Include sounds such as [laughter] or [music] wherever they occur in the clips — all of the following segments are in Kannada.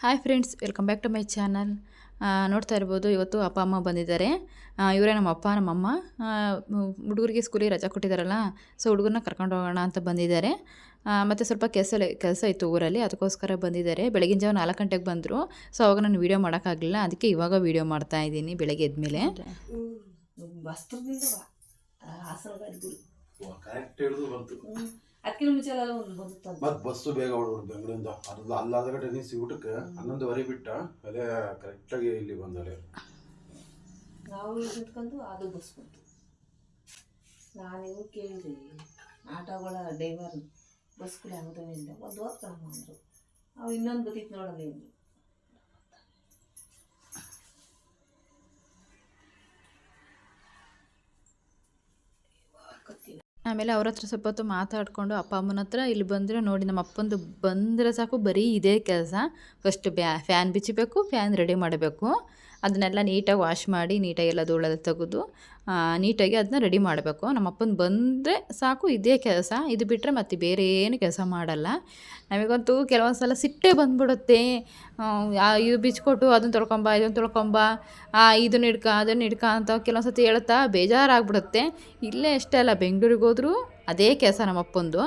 Hi friends welcome back to my channel ನೋಡ್ತಾ ಇರ್ಬೋದು ಇವತ್ತು ಅಪ್ಪ ಅಮ್ಮ ಬಂದಿದ್ದಾರೆ ಇವರೇ ನಮ್ಮ ಅಪ್ಪ ನಮ್ಮಮ್ಮ ಹುಡುಗರಿಗೆ ಸ್ಕೂಲಿಗೆ ರಜಾ ಕೊಟ್ಟಿದ್ದಾರಲ್ಲ ಸೊ ಹುಡುಗರನ್ನ ಕರ್ಕೊಂಡು ಹೋಗೋಣ ಅಂತ ಬಂದಿದ್ದಾರೆ ಮತ್ತು ಸ್ವಲ್ಪ ಕೆಲಸ ಕೆಲಸ ಇತ್ತು ಊರಲ್ಲಿ ಅದಕ್ಕೋಸ್ಕರ ಬಂದಿದ್ದಾರೆ ಬೆಳಗಿನ ಜಾವ ನಾಲ್ಕು ಗಂಟೆಗೆ ಬಂದರು ಸೊ ಅವಾಗ ನಾನು ವೀಡಿಯೋ ಮಾಡೋಕ್ಕಾಗಲಿಲ್ಲ ಅದಕ್ಕೆ ಇವಾಗ ವೀಡಿಯೋ ಮಾಡ್ತಾ ಇದ್ದೀನಿ ಬೆಳಗ್ಗೆ ಎದ್ಮೇಲೆ ವಸ್ತ್ರದಿಂದ ಅದಕ್ಕಿಂತ ಮುಂಚೆ ಎಲ್ಲ ಒಂದು ಬಂತು ಮತ್ ಬಸ್ಸು ಬೇಗ ಹೊಡ್ಬಿಡು ಬೆಂಗಳೂರಿಂದ. ಅದು ಅಲ್ಲಾದ ಕಡೆ ನಿಲ್ಸಿ ಊಟಕ್ಕೆ ಹನ್ನೊಂದುವರೆ ಬಿಟ್ಟ ಅಲ್ಲೇ ಕರೆಕ್ಟಾಗಿ ಇಲ್ಲಿ ಬಂದಲೆ ನಾವು ನಿಂತ್ಕೊಂಡು ಅದು ಬಸ್ ಬಂತು ನಾನಿಗೂ ಕೇಳಿದೆ ಆಟೋಗಳ ಡ್ರೈವರ್ ಬಸ್ಗಳು ಯಾವುದವಿಲ್ಲ ಒಂದು ಓದ್ಕೊಳಮ್ಮ ಅಂದರು. ಅವು ಇನ್ನೊಂದು ಬದಿಗೆ ನೋಡಲ್ಲ ಇನ್ನು ಆಮೇಲೆ ಅವ್ರ ಹತ್ರ ಸ್ವಲ್ಪ ಹೊತ್ತು ಮಾತಾಡಿಕೊಂಡು ಅಪ್ಪ ಅಮ್ಮನ ಹತ್ರ, ಇಲ್ಲಿ ಬಂದರೆ ನೋಡಿ ನಮ್ಮ ಅಪ್ಪಂದು ಬಂದರೆ ಸಾಕು, ಬರೀ ಇದೇ ಕೆಲಸ. ಫಸ್ಟ್ ಬ್ಯಾ ಫ್ಯಾನ್ ಬಿಚ್ಚಬೇಕು ಫ್ಯಾನ್ ರೆಡಿ ಮಾಡಬೇಕು. ಅದನ್ನೆಲ್ಲ ನೀಟಾಗಿ ವಾಶ್ ಮಾಡಿ, ನೀಟಾಗಿ ಎಲ್ಲ ಧೂಳೆಲ್ಲ ತೆಗೆದು ನೀಟಾಗಿ ಅದನ್ನ ರೆಡಿ ಮಾಡಬೇಕು. ನಮ್ಮ ಅಪ್ಪನ ಬಂದರೆ ಸಾಕು, ಇದೇ ಕೆಲಸ. ಇದು ಬಿಟ್ಟರೆ ಮತ್ತೆ ಬೇರೆ ಏನು ಕೆಲಸ ಮಾಡಲ್ಲ. ನಮಗಂತೂ ಕೆಲವೊಂದು ಸಲ ಸಿಟ್ಟೇ ಬಂದ್ಬಿಡುತ್ತೆ. ಇದು ಬಿಚ್ಕೊಟ್ಟು ಅದನ್ನು ತೊಳ್ಕೊಂಬ, ಇದನ್ನು ತೊಳ್ಕೊಂಬ ಇದನ್ನ ಹಿಡ್ಕ ಅದನ್ನು ಹಿಡ್ಕ ಅಂತ ಕೆಲವೊಂದು ಸತಿ ಹೇಳ್ತಾ ಬೇಜಾರಾಗ್ಬಿಡುತ್ತೆ. ಇಲ್ಲೇ ಅಷ್ಟೇ ಅಲ್ಲ, ಬೆಂಗಳೂರಿಗೆ ಹೋದರೂ ಅದೇ ಕೆಲಸ ನಮ್ಮಪ್ಪಂದು.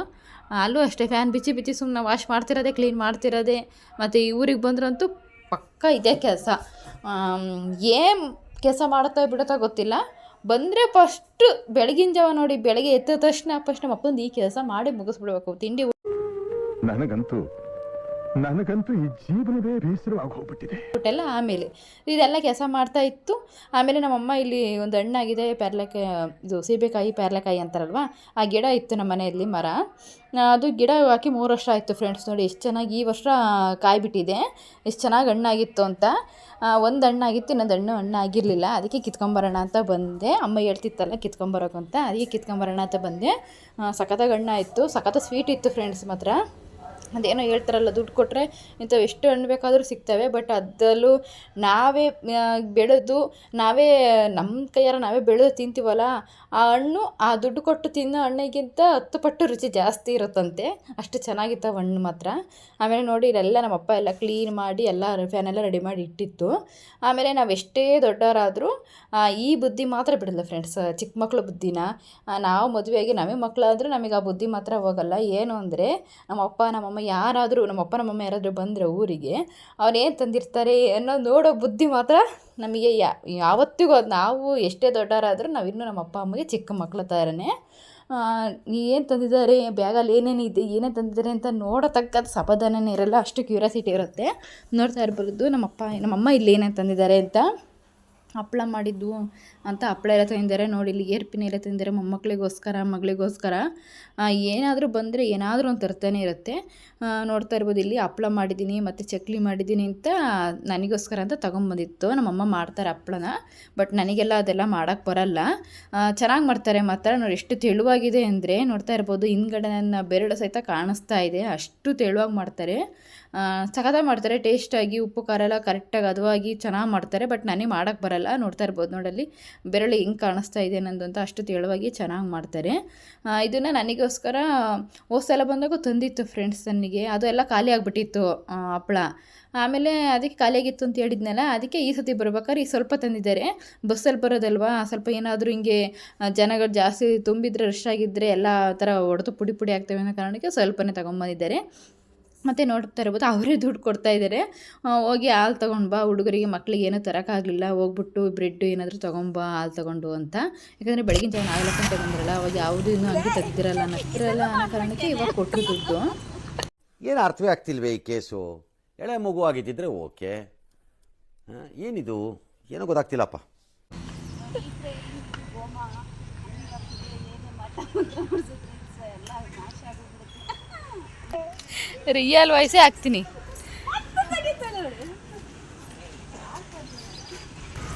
ಅಲ್ಲೂ ಅಷ್ಟೇ, ಫ್ಯಾನ್ ಬಿಚ್ಚಿ ಬಿಚ್ಚಿ ಸುಮ್ಮನೆ ವಾಶ್ ಮಾಡ್ತಿರೋದೇ, ಕ್ಲೀನ್ ಮಾಡ್ತಿರೋದೇ. ಮತ್ತು ಈ ಊರಿಗೆ ಬಂದ್ರಂತೂ ಪಕ್ಕ ಇದೇ ಕೆಲಸ. ಏನು ಕೆಲಸ ಮಾಡುತ್ತಾ ಬಿಡುತ್ತೋ ಗೊತ್ತಿಲ್ಲ. ಬಂದರೆ ಫಸ್ಟ್ ಬೆಳಗಿನ ಜಾವ ನೋಡಿ ಬೆಳಗ್ಗೆ ಎದ್ದ ತಕ್ಷಣ ಫಸ್ಟ್ ನಮ್ಮ ಅಪ್ಪಂದು ಈ ಕೆಲಸ ಮಾಡಿ ಮುಗಿಸ್ಬಿಡ್ಬೇಕು, ತಿಂಡಿ ನನಗಂತೂ ನನಗಂತೂ ಈ ಜೀವನವೇ ಬೇಸರವಾಗಿ ಹೋಗ್ಬಿಟ್ಟಿದೆ. ಹೋಟೆಲ್ಲ ಆಮೇಲೆ. ಇದೆಲ್ಲ ಕೆಲಸ ಮಾಡ್ತಾ ಇತ್ತು. ಆಮೇಲೆ ನಮ್ಮಮ್ಮ ಇಲ್ಲಿ ಒಂದು ಹಣ್ಣಾಗಿದೆ, ಪೇರ್ಲೆಕಾಯಿ, ಇದು ಸೀಬೆಕಾಯಿ, ಪೇರ್ಲೆಕಾಯಿ ಅಂತಾರಲ್ವ? ಆ ಗಿಡ ಇತ್ತು ನಮ್ಮ ಮನೆಯಲ್ಲಿ ಮರ. ಅದು ಗಿಡ ಹಾಕಿ ಮೂರು ವರ್ಷ ಆಯಿತು ಫ್ರೆಂಡ್ಸ್ ನೋಡಿ. ಎಷ್ಟು ಚೆನ್ನಾಗಿ ಈ ವರ್ಷ ಕಾಯಿ ಬಿಟ್ಟಿದೆ ಎಷ್ಟು ಚೆನ್ನಾಗಿ ಹಣ್ಣಾಗಿತ್ತು ಅಂತ. ಒಂದು ಹಣ್ಣಾಗಿತ್ತು, ಇನ್ನೊಂದು ಹಣ್ಣು ಹಣ್ಣಾಗಿರಲಿಲ್ಲ. ಅದಕ್ಕೆ ಕಿತ್ಕೊಂಬರೋಣ ಅಂತ ಬಂದೆ. ಅಮ್ಮ ಹೇಳ್ತಿತ್ತಲ್ಲ ಕಿತ್ಕೊಂಬರೋಕ್ಕಂತ ಅದಕ್ಕೆ ಕಿತ್ಕೊಂಬರೋಣ ಅಂತ ಬಂದೆ. ಸಖತ್ತಾಗಿ ಹಣ್ಣಾಯಿತು. ಸಖತ್ತ ಸ್ವೀಟ್ ಇತ್ತು ಫ್ರೆಂಡ್ಸ್ ಮಾತ್ರ. ಅದೇನೋ ಹೇಳ್ತಾರಲ್ಲ, ದುಡ್ಡು ಕೊಟ್ಟರೆ ಇಂಥವು ಎಷ್ಟು ಹಣ್ಣು ಬೇಕಾದರೂ ಸಿಗ್ತವೆ, ಬಟ್ ಅದರಲ್ಲೂ ನಾವೇ ಬೆಳೆದು ನಾವೇ ನಮ್ಮ ಕೈಯಾರ ನಾವೇ ಬೆಳೆದು ತಿಂತೀವಲ್ಲ, ಆ ಹಣ್ಣು, ಆ ದುಡ್ಡು ಕೊಟ್ಟು ತಿನ್ನೋ ಹಣ್ಣಿಗಿಂತ ಹತ್ತು ಪಟ್ಟು ರುಚಿ ಜಾಸ್ತಿ ಇರುತ್ತಂತೆ. ಅಷ್ಟು ಚೆನ್ನಾಗಿತ್ತು ಹಣ್ಣು ಮಾತ್ರ. ಆಮೇಲೆ ನೋಡಿ, ಇಲ್ಲೆಲ್ಲ ನಮ್ಮಪ್ಪ ಎಲ್ಲ ಕ್ಲೀನ್ ಮಾಡಿ ಎಲ್ಲ ಫ್ಯಾನೆಲ್ಲ ರೆಡಿ ಮಾಡಿ ಇಟ್ಟಿತ್ತು. ಆಮೇಲೆ ನಾವು ಎಷ್ಟೇ ದೊಡ್ಡವರಾದರೂ ಈ ಬುದ್ಧಿ ಮಾತ್ರ ಬಿಡಲ್ಲ ಫ್ರೆಂಡ್ಸ್ ಚಿಕ್ಕ ಮಕ್ಕಳ ಬುದ್ಧಿನ. ನಾವು ಮದುವೆಯಾಗಿ ನಮಗೆ ಮಕ್ಕಳಾದರೂ ನಮಗೆ ಆ ಬುದ್ಧಿ ಮಾತ್ರ ಹೋಗಲ್ಲ. ಏನು ಅಂದರೆ ನಮ್ಮಪ್ಪ ನಮ್ಮಮ್ಮ ಯಾರಾದರೂ ನಮ್ಮಪ್ಪ, ನಮ್ಮಮ್ಮ ಯಾರಾದರೂ ಬಂದರೆ ಊರಿಗೆ ಅವ್ರೇನು ತಂದಿರ್ತಾರೆ ಅನ್ನೋ ನೋಡೋ ಬುದ್ಧಿ ಮಾತ್ರ ನಮಗೆ ಯಾವತ್ತಿಗೂ ಅದು ನಾವು ಎಷ್ಟೇ ದೊಡ್ಡವರಾದರೂ ನಾವು ಇನ್ನೂ ನಮ್ಮ ಅಪ್ಪ, ಅಮ್ಮಗೆ ಚಿಕ್ಕ ಮಕ್ಕಳ ಥರನೇ ಏನು ತಂದಿದ್ದಾರೆ? ಬ್ಯಾಗಲ್ಲಿ ಏನೇನು ಇದೆ? ಏನೇನು ತಂದಿದ್ದಾರೆ ಅಂತ ನೋಡತಕ್ಕದ್ದು ಸಮಾಧಾನನೇ ಇರಲ್ಲ. ಅಷ್ಟು ಕ್ಯೂರಿಯಾಸಿಟಿ ಇರುತ್ತೆ. ನೋಡ್ತಾ ಇರ್ಬೋದು, ನಮ್ಮಪ್ಪ, ನಮ್ಮಮ್ಮ ಇಲ್ಲಿ ಏನೇನು ತಂದಿದ್ದಾರೆ ಅಂತ. ಹಪ್ಳ ಮಾಡಿದ್ದು ಅಂತ ಹಪ್ಪಳ ಎಲ್ಲ ತಂದಿದ್ದಾರೆ. ನೋಡಿ, ಇಲ್ಲಿ ಏರ್ಪಿನ ಎಲ್ಲ ತಂದಿದ್ದಾರೆ ಮೊಮ್ಮಕ್ಕಳಿಗೋಸ್ಕರ, ಮಗಳಿಗೋಸ್ಕರ. ಏನಾದರೂ ಬಂದರೆ ಏನಾದರೂ ಒಂದು ತರ್ತಾನೆ ಇರುತ್ತೆ. ನೋಡ್ತಾ ಇರ್ಬೋದು, ಇಲ್ಲಿ ಹಪ್ಪಳ ಮಾಡಿದ್ದೀನಿ, ಮತ್ತು ಚಕ್ಲಿ ಮಾಡಿದ್ದೀನಿ ಅಂತ ನನಗೋಸ್ಕರ ಅಂತ ತೊಗೊಂಬಂದಿತ್ತು. ನಮ್ಮಮ್ಮ ಮಾಡ್ತಾರೆ ಹಪ್ಪಳನ ಬಟ್ ನನಗೆಲ್ಲ ಅದೆಲ್ಲ ಮಾಡೋಕ್ಕೆ ಬರಲ್ಲ. ಚೆನ್ನಾಗಿ ಮಾಡ್ತಾರೆ. ಮಾತ್ರ ನೋಡಿ, ಎಷ್ಟು ತೆಳುವಾಗಿದೆ ಅಂದರೆ ನೋಡ್ತಾ ಇರ್ಬೋದು ಹಿಂದ್ಗಡೆ ನನ್ನ ಬೆರಳು ಸಹಿತ ಕಾಣಿಸ್ತಾ ಇದೆ. ಅಷ್ಟು ತೆಳುವಾಗಿ ಮಾಡ್ತಾರೆ. ಸಖತ್ತಾಗಿ ಮಾಡ್ತಾರೆ. ಟೇಸ್ಟಾಗಿ ಉಪ್ಪು, ಖಾರ ಎಲ್ಲ ಕರೆಕ್ಟಾಗಿ ಅದುವಾಗಿ ಚೆನ್ನಾಗಿ ಮಾಡ್ತಾರೆ. ಬಟ್ ನನಗೆ ಮಾಡೋಕ್ಕೆ ಬರಲ್ಲ. ನೋಡ್ತಾ ಇರ್ಬೋದು ನೋಡಲ್ಲಿ. ಬೆರಳು ಹಿಂಗೆ ಕಾಣಿಸ್ತಾ ಇದೆ ನಂದು ಅಂತ ಅಷ್ಟು ತೆಳುವಾಗಿ ಚೆನ್ನಾಗಿ ಮಾಡ್ತಾರೆ. ಇದನ್ನು ನನಗೋಸ್ಕರ ಹೋದ್ಸಲ ಬಂದಾಗ ತಂದಿತ್ತು ಫ್ರೆಂಡ್ಸ್ ನನಗೆ. ಅದು ಎಲ್ಲ ಖಾಲಿ ಆಗಿಬಿಟ್ಟಿತ್ತು ಹಪ್ಪಳ ಆಮೇಲೆ ಅದಕ್ಕೆ ಖಾಲಿಯಾಗಿತ್ತು ಅಂತ ಹೇಳಿದ್ನಲ್ಲ, ಅದಕ್ಕೆ ಈ ಸತಿ ಬರ್ಬೇಕಾದ್ರೆ ಈ ಸ್ವಲ್ಪ ತಂದಿದ್ದಾರೆ. ಬಸ್ಸಲ್ಲಿ ಬರೋದಲ್ವಾ? ಸ್ವಲ್ಪ ಏನಾದರೂ ಹಿಂಗೆ ಜನಗಳು ಜಾಸ್ತಿ ತುಂಬಿದ್ರೆ ರಶ್ ಆಗಿದ್ದರೆ ಎಲ್ಲ ಥರ ಹೊಡೆದು ಪುಡಿ ಪುಡಿ ಆಗ್ತವೆ ಅನ್ನೋ ಕಾರಣಕ್ಕೆ ಸ್ವಲ್ಪನೇ ತೊಗೊಂಬಂದಿದ್ದಾರೆ. ಮತ್ತು ನೋಡ್ತಾ ಇರ್ಬೋದು. ಅವರೇ ದುಡ್ಡು ಕೊಡ್ತಾ ಇದ್ದಾರೆ ಹೋಗಿ ಹಾಲು ತೊಗೊಂಡು ಬಾ ಹುಡುಗರಿಗೆ ಮಕ್ಳಿಗೆ ಏನೂ ತರೋಕ್ಕಾಗಲಿಲ್ಲ ಹೋಗ್ಬಿಟ್ಟು ಬ್ರೆಡ್ ಏನಾದರೂ ತೊಗೊಂಬಾ ಹಾಲು ತೊಗೊಂಡು ಅಂತ. ಯಾಕಂದರೆ ಬೆಳಗಿನ ಜಾವ ನಾಲ್ಕು ಗಂಟೆ ಬಂದಿರಲ್ಲ ಅವಾಗ ಯಾವುದೂ ಇನ್ನೂ ಅಂಗಡಿ ತೆಗ್ದಿರಲ್ಲ ನಗ್ತಿರಲ್ಲ ಅನ್ನೋ ಕಾರಣಕ್ಕೆ ಇವಾಗ ಕೊಟ್ಟರು ದುಡ್ಡು. ಏನು ಅರ್ಥವೇ ಆಗ್ತಿಲ್ವೇ ಈ ಕೇಸು? ಎಳೆ ಮಗು ಆಗಿದ್ದಿದ್ರೆ ಓಕೆ. ಏನಿದು? ಏನೋ ಗೊತ್ತಾಗ್ತಿಲ್ಲಪ್ಪ. ರಿಯಲ್ ವಾಯ್ಸೇ ಹಾಕ್ತೀನಿ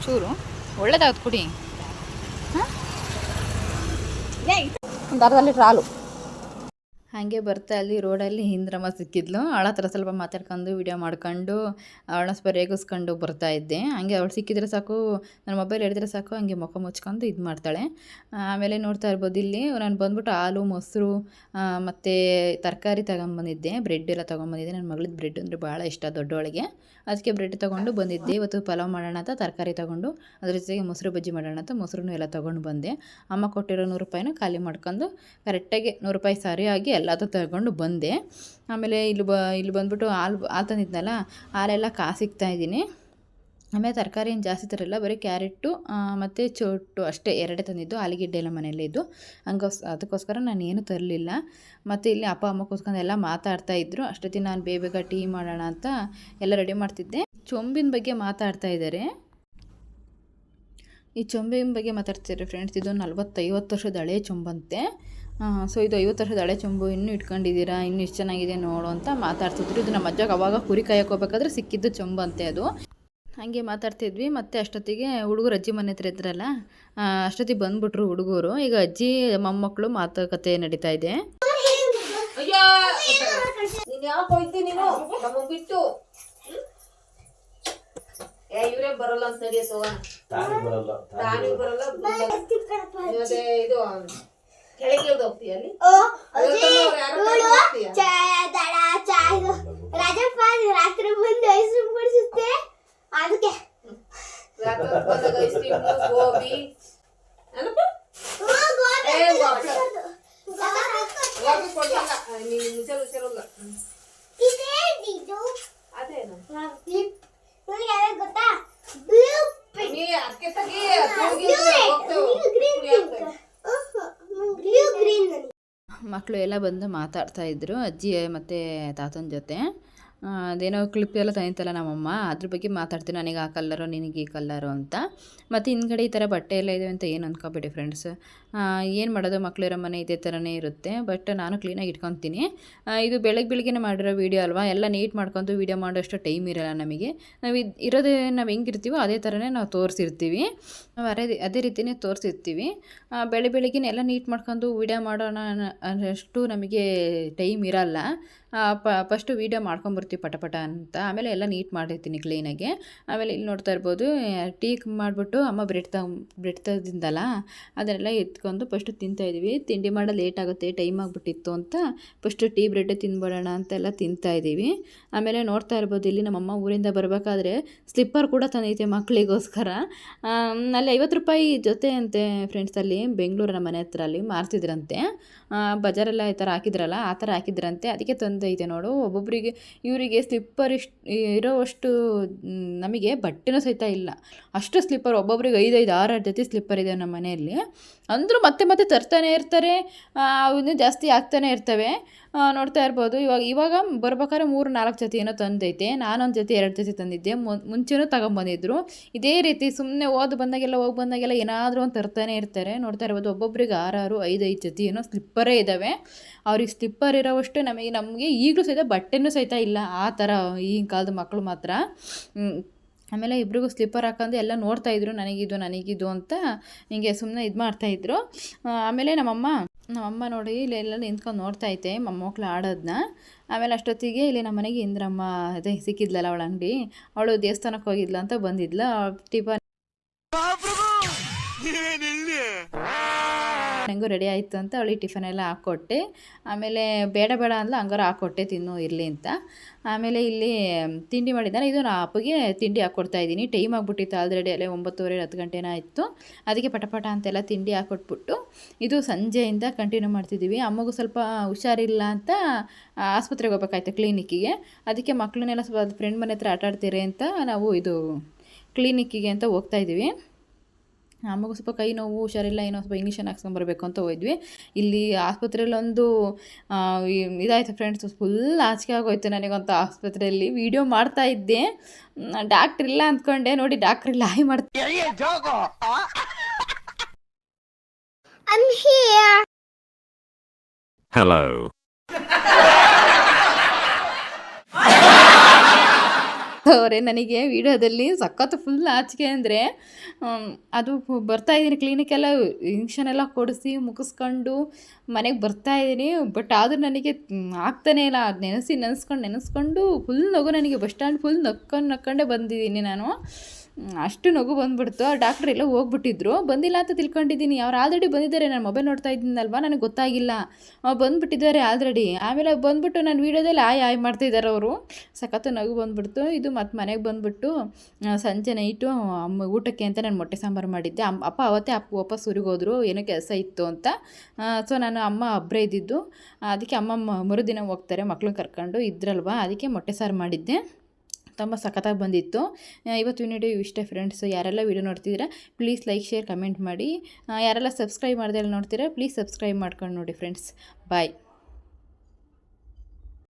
ಚೂರು ಒಳ್ಳೇದಾಗುತ್ತೆ ಕುಡಿ ಒಂದು ಅರ್ಧ ಲೀಟ್ರ್ ಹಾಲು ಹಾಗೆ ಬರ್ತಾ ಅಲ್ಲಿ ರೋಡಲ್ಲಿ ಹಿಂದ್ರಮ್ಮ ಸಿಕ್ಕಿದ್ಲು. ಅವಳ ಹತ್ರ ಸ್ವಲ್ಪ ಮಾತಾಡ್ಕೊಂಡು ವಿಡಿಯೋ ಮಾಡ್ಕೊಂಡು ಅವಳ ಸ್ವಲ್ಪ ರೇಗಿಸ್ಕೊಂಡು ಬರ್ತಾ ಇದ್ದೆ. ಹಾಗೆ ಅವಳು ಸಿಕ್ಕಿದ್ರೆ ಸಾಕು, ನನ್ನ ಮೊಬೈಲ್ ಹಿಡಿದ್ರೆ ಸಾಕು, ಹಂಗೆ ಮುಖ ಮುಚ್ಕೊಂಡು ಇದು ಮಾಡ್ತಾಳೆ. ಆಮೇಲೆ ನೋಡ್ತಾ ಇರ್ಬೋದು ಇಲ್ಲಿ, ನಾನು ಬಂದ್ಬಿಟ್ಟು ಹಾಲು, ಮೊಸರು ಮತ್ತು ತರಕಾರಿ ತಗೊಂಬಂದಿದ್ದೆ. ಬ್ರೆಡ್ ಎಲ್ಲ ತೊಗೊಂಬಂದಿದ್ದೆ. ನನ್ನ ಮಗಳದ್ದು ಬ್ರೆಡ್ ಅಂದರೆ ಭಾಳ ಇಷ್ಟ ದೊಡ್ಡವಳಿಗೆ ಅದಕ್ಕೆ ಬ್ರೆಡ್ ತೊಗೊಂಡು ಬಂದಿದ್ದೆ. ಇವತ್ತು ಪಲಾವ್ ಮಾಡೋಣ ಅಂತ ತರಕಾರಿ ತೊಗೊಂಡು, ಅದ್ರ ಜೊತೆಗೆ ಮೊಸರು ಬಜ್ಜಿ ಮಾಡೋಣ ಅಂತ ಮೊಸರು ಎಲ್ಲ ತೊಗೊಂಡು ಬಂದೆ. ಅಮ್ಮ ಕೊಟ್ಟಿರೋ ನೂರು ರೂಪಾಯಿನ ಖಾಲಿ ಮಾಡ್ಕೊಂಡು ಕರೆಕ್ಟಾಗಿ ನೂರು ರೂಪಾಯಿ ಸರಿಯಾಗಿ ಎಲ್ಲದೂ ತಗೊಂಡು ಬಂದೆ. ಆಮೇಲೆ ಇಲ್ಲಿ ಬ, ಇಲ್ಲಿ ಬಂದ್ಬಿಟ್ಟು ಹಾಲು ಹಾಲು ತಂದಿದ್ನಲ್ಲ, ಹಾಲೆಲ್ಲ ಕಾಸಿಕ್ತಾ ಇದ್ದೀನಿ. ಆಮೇಲೆ ತರಕಾರಿ ಏನು ಜಾಸ್ತಿ ತರಲ್ಲ, ಬರೀ ಕ್ಯಾರೆಟು ಮತ್ತು ಚೋಟು ಅಷ್ಟೇ, ಎರಡೇ ತಂದಿದ್ದು, ಆಲೂಗೆಡ್ಡೆ ಎಲ್ಲ ಮನೆಯಲ್ಲೇ ಇದ್ದು. ಹಂಗೋಸ್, ಅದಕ್ಕೋಸ್ಕರ ನಾನು ಏನು ತರಲಿಲ್ಲ. ಮತ್ತು ಇಲ್ಲಿ ಅಪ್ಪ, ಅಮ್ಮ ಕೂತ್ಕೊಂಡು ಎಲ್ಲ ಮಾತಾಡ್ತಾ ಇದ್ದರು ಅಷ್ಟೊತ್ತಿಗೆ ನಾನು ಬೇಗ ಬೇಗ ಟೀ ಮಾಡೋಣ ಅಂತ ಎಲ್ಲ ರೆಡಿ ಮಾಡ್ತಿದ್ದೆ. ಚೊಂಬಿನ ಬಗ್ಗೆ ಮಾತಾಡ್ತಾ ಇದ್ದಾರೆ. ಈ ಚೊಂಬಿನ ಬಗ್ಗೆ ಮಾತಾಡ್ತಿದ್ದಾರೆ ಫ್ರೆಂಡ್ಸ್ ಇದು ನಲ್ವತ್ತೈವತ್ತು ವರ್ಷದ ಹಳೆ ಚೊಂಬಂತೆ. ಸೊ ಇದು ಐವತ್ತು ವರ್ಷದ ಹಳೆ ಚೊಂಬು ಇನ್ನೂ ಇಟ್ಕೊಂಡಿದ್ದೀರಾ? ಇನ್ನೂ ಇಷ್ಟು ಚೆನ್ನಾಗಿದೆ ನೋಡು ಅಂತ ಮಾತಾಡ್ತಿದ್ರು. ಇದು ನಮ್ಮ ಅಜ್ಜಗೆ ಅವಾಗ ಕುರಿ ಕಾಯಕ್ಕೆ ಸಿಕ್ಕಿದ್ದು ಸಿಕ್ಕಿದ್ದು ಅಂತೆ ಅದು. ಹಾಗೆ ಮಾತಾಡ್ತಿದ್ವಿ. ಮತ್ತೆ ಅಷ್ಟೊತ್ತಿಗೆ ಹುಡುಗರು ಅಜ್ಜಿ ಮನೆ ಹತ್ರ ಇದ್ರಲ್ಲ ಅಷ್ಟೊತ್ತಿಗೆ ಬಂದ್ಬಿಟ್ರು ಹುಡುಗರು. ಈಗ ಅಜ್ಜಿ ಮೊಮ್ಮಕ್ಕಳು ಮಾತುಕತೆ ನಡೀತಾ ಇದೆ. ಅಯ್ಯೋ ನೀನ್ ಯಾಕೆ ಹೋಯ್ತಿ ನೀನು? ನಮ್ಮ ಏ ಇವ್ರೇ ಬರಲ್ಲ ಅಂತ ಹೋಗೋಣ ಬರಲ್ಲ ತಾನೇ ಬರಲ್ಲ. ಮತ್ತೆ ಇದು ಕೆಳಗೆ ಇಳ್ದು ಹೋಗ್ತೀಯ ರಾಜಪ್ಪ ರಾತ್ರಿ ಬಂದು ಐಸ್ ಬಿಡಿಸುತ್ತೆ ಅದಕ್ಕೆ. ರಾತ್ರಿ ಹೊತ್ತು ಬಂದಾಗ ಐಸ್ ಕ್ರೀಮ್ ಗೋಬಿ. ಏನಪ್ಪ? ಏ ಗೋಬಿ. ಗೋಬಿ ಕೊಡ್ಸಲ್ಲ ನೀನು ಮುಚ್ಚಲು ಮುಚ್ಚಲಲ್ಲ ಇದು ಅದೇನು? ನನಗೆ ಯಾವ್ಯಾವ ಗೊತ್ತಾ? ಬ್ಲೂ ನೀ ಅದಕ್ಕೆ ತಗಿ ಬ್ಲೂ ಗ್ರೀನ್ ಮಕ್ಕಳು ಎಲ್ಲ ಬಂದು ಮಾತಾಡ್ತಾ ಇದ್ರು ಅಜ್ಜಿ ಮತ್ತು ತಾತನ ಜೊತೆ. ಅದೇನೋ ಕ್ಲಿಪ್ ಎಲ್ಲ ತಂದಿತ್ತಲ್ಲ ನಮ್ಮಮ್ಮ, ಅದ್ರ ಬಗ್ಗೆ ಮಾತಾಡ್ತೀನಿ. ನನಗೆ ಆ ಕಲ್ಲರು, ನಿನಗೆ ಈ ಕಲ್ಲರು ಅಂತ. ಮತ್ತು ಹಿಂದ್ಗಡೆ ಈ ಥರ ಬಟ್ಟೆ ಎಲ್ಲ ಇದೆ ಅಂತ ಏನು ಅನ್ಕೋಬೇಡಿ ಫ್ರೆಂಡ್ಸ್ ಏನು ಮಾಡೋದು? ಮಕ್ಕಳಿರೋ ಮನೆ ಇದೇ ಥರನೇ ಇರುತ್ತೆ. ಬಟ್ ನಾನು ಕ್ಲೀನಾಗಿ ಇಟ್ಕೊತೀನಿ. ಇದು ಬೆಳಗ್ಗೆ ಬೆಳಗ್ಗೆನೇ ಮಾಡಿರೋ ವೀಡಿಯೋ ಅಲ್ವಾ? ಎಲ್ಲ ನೀಟ್ ಮಾಡ್ಕೊಂಡು ವೀಡಿಯೋ ಮಾಡೋಷ್ಟು ಟೈಮ್ ಇರೋಲ್ಲ ನಮಗೆ. ನಾವು ಇದು, ಇರೋದೇ ನಾವು ಹೆಂಗಿರ್ತೀವೋ ಅದೇ ಥರನೇ ನಾವು ತೋರಿಸಿರ್ತೀವಿ. ನಾವು ಅದೇ ಅದೇ ರೀತಿಯೇ ತೋರಿಸಿರ್ತೀವಿ. ಬೆಳೆ ಬೆಳಗ್ಗೆನೇ ಎಲ್ಲ ನೀಟ್ ಮಾಡ್ಕೊಂಡು ವೀಡಿಯೋ ಮಾಡೋಣ ಅಷ್ಟು ನಮಗೆ ಟೈಮ್ ಇರಲ್ಲ. ಫಸ್ಟು ವೀಡಿಯೋ ಮಾಡ್ಕೊಂಬರ್ತೀವಿ ಪಟ ಪಟಪಟ ಅಂತ. ಆಮೇಲೆ ಎಲ್ಲ ನೀಟ್ ಮಾಡಿರ್ತೀನಿ ಕ್ಲೀನಾಗಿ ಆಮೇಲೆ ಇಲ್ಲಿ ನೋಡ್ತಾ ಇರ್ಬೋದು, ಟೀ ಮಾಡಿಬಿಟ್ಟು ಅಮ್ಮ ಬ್ರೆಡ್ ತಗೊಂಡ್ ಬ್ರೆಡ್ ಅದನ್ನೆಲ್ಲ ಎತ್ಕೊಂಡು ಫಸ್ಟು ತಿಂತಾಯಿದ್ವಿ ತಿಂಡಿ ಮಾಡೋ ಲೇಟ್ ಆಗುತ್ತೆ ಟೈಮ್ ಆಗಿಬಿಟ್ಟಿತ್ತು ಅಂತ ಫಸ್ಟು ಟೀ, ಬ್ರೆಡ್ ತಿನ್ಬಿಡೋಣ ಅಂತೆಲ್ಲ ತಿಂತಾಯಿದ್ದೀವಿ ಆಮೇಲೆ ನೋಡ್ತಾ ಇರ್ಬೋದು, ಇಲ್ಲಿ ನಮ್ಮಮ್ಮ ಊರಿಂದ ಬರಬೇಕಾದ್ರೆ ಸ್ಲಿಪ್ಪರ್ ಕೂಡ ತಂದೈತೆ ಮಕ್ಕಳಿಗೋಸ್ಕರ ಅಲ್ಲಿ ಐವತ್ತು ರೂಪಾಯಿ ಜೊತೆ ಅಂತೆ ಫ್ರೆಂಡ್ಸ್ ಅಲ್ಲಿ ಬೆಂಗಳೂರಿನ ಮನೆ ಹತ್ರ ಅಲ್ಲಿ ಮಾರ್ತಿದ್ರಂತೆ. ಬಜಾರೆಲ್ಲ ಈ ಥರ ಹಾಕಿದ್ರಲ್ಲ, ಆ ಥರ ಹಾಕಿದ್ರಂತೆ. ಅದಕ್ಕೆ ತಂದೈತೆ ನೋಡು. ಒಬ್ಬೊಬ್ಬರಿಗೆ ಇವರಿಗೆ ಸ್ಲಿಪ್ಪರ್ ಇಷ್ಟು ಇರೋವಷ್ಟು ನಮಗೆ ಬಟ್ಟೆನೂ ಸಹಿತ ಇಲ್ಲ. ಅಷ್ಟು ಸ್ಲಿಪ್ಪರ್ ಒಬ್ಬೊಬ್ರಿಗೆ ಐದೈದು, ಆರು ಆರು ಜೊತೆ ಸ್ಲಿಪ್ಪರ್ ಇದೆ ನಮ್ಮ ಮನೆಯಲ್ಲಿ. ಅಂದರೂ ಮತ್ತೆ ಮತ್ತೆ ತರ್ತಾನೆ ಇರ್ತಾರೆ. ಅವನ್ನ ಜಾಸ್ತಿ ಆಗ್ತಾನೆ ಇರ್ತವೆ. ನೋಡ್ತಾ ಇರ್ಬೋದು. ಇವಾಗ ಇವಾಗ ಬರ್ಬೇಕಾದ್ರೆ ಮೂರು, ನಾಲ್ಕು ಜೊತೆ ಏನೋ ತಂದೈತೆ. ನಾನೊಂದು ಜೊತೆ, ಎರಡು ಜೊತೆ ತಂದಿದ್ದೆ. ಮುಂಚೆನೂ ತಗೊಂಬಂದಿದ್ರು. ಇದೇ ರೀತಿ ಸುಮ್ಮನೆ ಓದು ಬಂದಾಗೆಲ್ಲ, ಹೋಗಿ ಬಂದಾಗೆಲ್ಲ ಏನಾದರೂ ಒಂದು ತರ್ತಾನೆ ಇರ್ತಾರೆ. ನೋಡ್ತಾ ಇರ್ಬೋದು, ಒಬ್ಬೊಬ್ರಿಗೆ ಆರಾರು ಐದೈದು ಜೊತೆ ಏನೋ ಸ್ಲಿಪ್ಪರೇ ಇದ್ದಾವೆ ಅವ್ರಿಗೆ ಸ್ಲಿಪ್ಪರ್ ಇರೋವಷ್ಟು ನಮಗೆ ನಮಗೆ ಈಗಲೂ ಸಹಿತ ಬಟ್ಟೆನೂ ಸಹಿತ ಇಲ್ಲ. ಆ ಥರ ಈಗಿನ ಕಾಲದ ಮಕ್ಕಳು ಮಾತ್ರ ಆಮೇಲೆ ಇಬ್ರಿಗೂ ಸ್ಲಿಪ್ಪರ್ ಹಾಕೊಂಡು ಎಲ್ಲ ನೋಡ್ತಾಯಿದ್ರು ನನಗಿದು ನನಗಿದು ಅಂತ ಹಿಂಗೆ ಸುಮ್ಮನೆ ಇದು ಮಾಡ್ತಾಯಿದ್ರು ಆಮೇಲೆ ನಮ್ಮಮ್ಮ ನಮ್ಮಮ್ಮ ನೋಡಿ ಇಲ್ಲಿ ಎಲ್ಲ ನಿಂತ್ಕೊಂಡು ನೋಡ್ತಾ ಐತೆ ಮೊಮ್ಮಕ್ಳು ಆಡೋದನ್ನ ಆಮೇಲೆ ಅಷ್ಟೊತ್ತಿಗೆ ಇಲ್ಲಿ ನಮ್ಮ ಮನೆಗೆ ಇಂದ್ರಮ್ಮ ಅದೇ ಸಿಕ್ಕಿದ್ಲಲ್ಲ ಅವಳ ಅಂಗಡಿ, ಅವಳು ದೇವಸ್ಥಾನಕ್ಕೆ ಹೋಗಿದ್ಲ ಅಂತ ಬಂದಿದ್ಲ. ಟಿಫನ್ ಹೆಂಗೂ ರೆಡಿ ಆಯಿತು ಅಂತ ಅವಳಿಗೆ ಟಿಫನ್ ಎಲ್ಲ ಹಾಕ್ಕೊಟ್ಟೆ ಆಮೇಲೆ ಬೇಡ ಬೇಡ ಅಂದ್ಲು, ಹಂಗಾರ ಹಾಕ್ಕೊಟ್ಟೆ ತಿನ್ನು ಇರಲಿ ಅಂತ. ಆಮೇಲೆ ಇಲ್ಲಿ ತಿಂಡಿ ಮಾಡಿದ್ದಾನೆ. ಇದು ನಾ ಅಪ್ಪಗೆ ತಿಂಡಿ ಹಾಕ್ಕೊಡ್ತಾ ಇದ್ದೀನಿ. ಟೈಮ್ ಆಗಿಬಿಟ್ಟಿತ್ತು ಆಲ್ರೆಡಿ ಅಲ್ಲೇ ಒಂಬತ್ತುವರೆ, ಹತ್ತು ಗಂಟೆನ ಇತ್ತು ಅದಕ್ಕೆ ಪಟಪಟ ಅಂತೆಲ್ಲ ತಿಂಡಿ ಹಾಕ್ಕೊಟ್ಬಿಟ್ಟು ಇದು ಸಂಜೆಯಿಂದ ಕಂಟಿನ್ಯೂ ಮಾಡ್ತಿದ್ದೀವಿ. ಅಮ್ಮಗೂ ಸ್ವಲ್ಪ ಹುಷಾರಿಲ್ಲ ಅಂತ ಆಸ್ಪತ್ರೆಗೆ ಹೋಗ್ಬೇಕಾಯ್ತು ಕ್ಲಿನಿಕ್ಕಿಗೆ ಅದಕ್ಕೆ ಮಕ್ಕಳನ್ನೆಲ್ಲ ಸ್ವಲ್ಪ ಫ್ರೆಂಡ್ ಮನೆ ಹತ್ರ ಆಟಾಡ್ತೀರಿ ಅಂತ ನಾವು ಇದು ಕ್ಲಿನಿಕ್ಕಿಗೆ ಅಂತ ಹೋಗ್ತಾ ಇದ್ದೀವಿ. ಅಮ್ಮಗೂ ಸ್ವಲ್ಪ ಕೈ ನೋವು ಹುಷಾರಿಲ್ಲ ಏನೋ ಸ್ವಲ್ಪ ಇಂಜೆಕ್ಷನ್ ಹಾಕ್ಸ್ಕೊಂಬರ್ಬೇಕು ಅಂತ ಹೋದ್ವಿ. ಇಲ್ಲಿ ಆಸ್ಪತ್ರೆಯಲ್ಲೊಂದು ಇದಾಯಿತು ಫ್ರೆಂಡ್ಸ್ ಫುಲ್ ಆಚಿಕೆ ಆಗೋಯ್ತು ನನಗೊಂತ ಆಸ್ಪತ್ರೆಯಲ್ಲಿ. ವಿಡಿಯೋ ಮಾಡ್ತಾ ಇದ್ದೆ. ಡಾಕ್ಟ್ರ್ ಇಲ್ಲ ಅಂದ್ಕೊಂಡೆ. ನೋಡಿ ಡಾಕ್ಟ್ರ್ ಇಲ್ಲ ಹಾಯ್ ಮಾಡ್ತಾ [laughs] ಅವರೇ ನನಗೆ ವಿಡಿಯೋದಲ್ಲಿ ಸಖತ್ ಫುಲ್ ಆಚಿಕೆ ಅಂದರೆ ಅದು ಬರ್ತಾ ಇದ್ದೀನಿ ಕ್ಲಿನಿಕ್ಕೆಲ್ಲ ಇಂಜೆಕ್ಷನ್ ಎಲ್ಲ ಕೊಡಿಸಿ ಮುಗಿಸ್ಕೊಂಡು ಮನೆಗೆ ಬರ್ತಾ ಇದ್ದೀನಿ. ಬಟ್ ಆದರೂ ನನಗೆ ಆಗ್ತಾನೆ ಇಲ್ಲ. ಅದು ನೆನೆಸಿ ನೆನೆಸ್ಕೊಂಡು ನೆನೆಸ್ಕೊಂಡು ಫುಲ್ ನಗು ನನಗೆ ಬಸ್ ಸ್ಟ್ಯಾಂಡ್ ಫುಲ್ ನಕ್ಕೊಂಡು ನಕ್ಕೊಂಡೇ ಬಂದಿದ್ದೀನಿ ನಾನು. ಅಷ್ಟು ನಗು ಬಂದ್ಬಿಡ್ತು. ಆ ಡಾಕ್ಟ್ರ್ ಎಲ್ಲ ಹೋಗ್ಬಿಟ್ಟಿದ್ರು. ಬಂದಿಲ್ಲ ಅಂತ ತಿಳ್ಕೊಂಡಿದ್ದೀನಿ. ಅವ್ರು ಆಲ್ರೆಡಿ ಬಂದಿದ್ದಾರೆ. ನಾನು ಮೊಬೈಲ್ ನೋಡ್ತಾ ಇದ್ದೀನಲ್ವ? ನನಗೆ ಗೊತ್ತಾಗಿಲ್ಲ. ಅವ್ರು ಬಂದುಬಿಟ್ಟಿದ್ದಾರೆ ಆಲ್ರೆಡಿ ಆಮೇಲೆ ಬಂದುಬಿಟ್ಟು ನಾನು ವೀಡಿಯೋದಲ್ಲಿ ಆಯ್ ಆಯ್ ಮಾಡ್ತಿದ್ದಾರೆ ಅವರು. ಸಖತ್ತು ನಗು ಬಂದ್ಬಿಡ್ತು. ಇದು ಮತ್ತು ಮನೆಗೆ ಬಂದುಬಿಟ್ಟು ಸಂಜೆ ನೈಟು ಅಮ್ಮ ಊಟಕ್ಕೆ ಅಂತ ನಾನು ಮೊಟ್ಟೆ ಸಾಂಬಾರು ಮಾಡಿದ್ದೆ. ಅಮ್ಮ ಅಪ್ಪ ಅವತ್ತೇ ಅಪ್ಪ ವಾಪಸ್ ಊರಿಗೆ ಏನೋ ಕೆಲಸ ಇತ್ತು ಅಂತ. ಸೊ ನಾನು ಅಮ್ಮ ಒಬ್ಬರೇ ಇದ್ದಿದ್ದು. ಅದಕ್ಕೆ ಅಮ್ಮ ಮರುದಿನ ಹೋಗ್ತಾರೆ. ಮಕ್ಳನ್ನ ಕರ್ಕೊಂಡು ಇದ್ರಲ್ವ? ಅದಕ್ಕೆ ಮೊಟ್ಟೆ ಸಾರು ಮಾಡಿದ್ದೆ. ತುಂಬ ಸಖತ್ತಾಗಿ ಬಂದಿತ್ತು. ಇವತ್ತು ವಿಡಿಯೋ ಇಷ್ಟೇ ಫ್ರೆಂಡ್ಸ್ ಯಾರೆಲ್ಲ ವಿಡಿಯೋ ನೋಡ್ತಿದ್ದೀರಾ ಪ್ಲೀಸ್ ಲೈಕ್ ಶೇರ್ ಕಮೆಂಟ್ ಮಾಡಿ. ಯಾರೆಲ್ಲ ಸಬ್ಸ್ಕ್ರೈಬ್ ಮಾಡ್ದೆ ನೋಡ್ತೀರಾ ಪ್ಲೀಸ್ ಸಬ್ಸ್ಕ್ರೈಬ್ ಮಾಡ್ಕೊಂಡು ನೋಡಿ ಫ್ರೆಂಡ್ಸ್ ಬಾಯ್